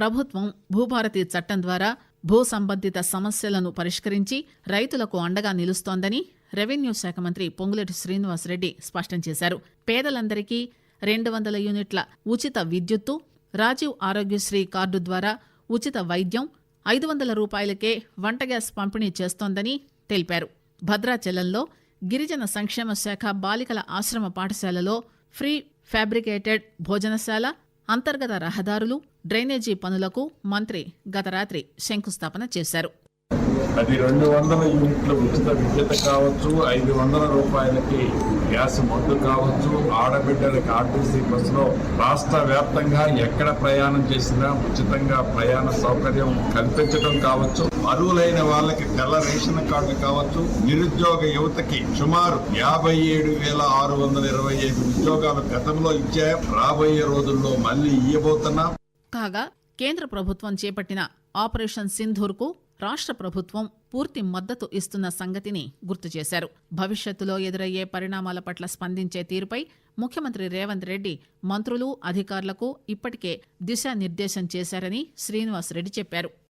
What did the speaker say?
ప్రభుత్వం భూభారతి చట్టం ద్వారా భూ సంబంధిత సమస్యలను పరిష్కరించి రైతులకు అండగా నిలుస్తోందని రెవెన్యూ శాఖ మంత్రి పొంగులేటి శ్రీనివాసరెడ్డి స్పష్టం చేశారు. పేదలందరికీ రెండు వందల యూనిట్ల ఉచిత విద్యుత్తు రాజీవ్ ఆరోగ్యశ్రీ కార్డు ద్వారా ఉచిత వైద్యం ఐదు వందల రూపాయలకే వంట గ్యాస్ పంపిణీ చేస్తోందని తెలిపారు. భద్రాచలంలో గిరిజన సంక్షేమ శాఖ బాలికల ఆశ్రమ పాఠశాలలో ఫ్రీ ఫ్యాబ్రికేటెడ్ భోజనశాల అంతర్గత రహదారులు డ్రైనేజీ పనులకు మంత్రి గత రాత్రి శంకుస్థాపన చేశారు. అది రెండు వందల యూనిట్ల ఉచిత విద్యుత్ కావచ్చు ఐదు వందల రూపాయలకి గ్యాస్ మందు కావచ్చు. ఆడబిడ్డలకి ఆర్టీసీ బస్సులో రాష్ట్ర వ్యాప్తంగా ఎక్కడ ప్రయాణం చేసినా ఉచితంగా ప్రయాణ సౌకర్యం కల్పించడం కావచ్చు. అరువులైన వాళ్ళకి తెల్ల రేషన్ కార్డు కావచ్చు. నిరుద్యోగ యువతకి సుమారు యాభై ఏడు వేల ఆరు వందల ఇరవై ఐదు ఉద్యోగాలు గతంలో ఇచ్చే రాబోయే రోజుల్లో మళ్ళీ ఇయ్యబోతున్నాం. కాగా కేంద్ర ప్రభుత్వం చేపట్టిన ఆపరేషన్ సింధూర్కు రాష్ట్ర ప్రభుత్వం పూర్తి మద్దతు ఇస్తున్న సంగతిని గుర్తు చేశారు. భవిష్యత్తులో ఎదురయ్యే పరిణామాల పట్ల స్పందించే తీరుపై ముఖ్యమంత్రి రేవంత్ రెడ్డి మంత్రులు అధికారులకు ఇప్పటికే దిశానిర్దేశం చేశారని శ్రీనివాస్ రెడ్డి చెప్పారు.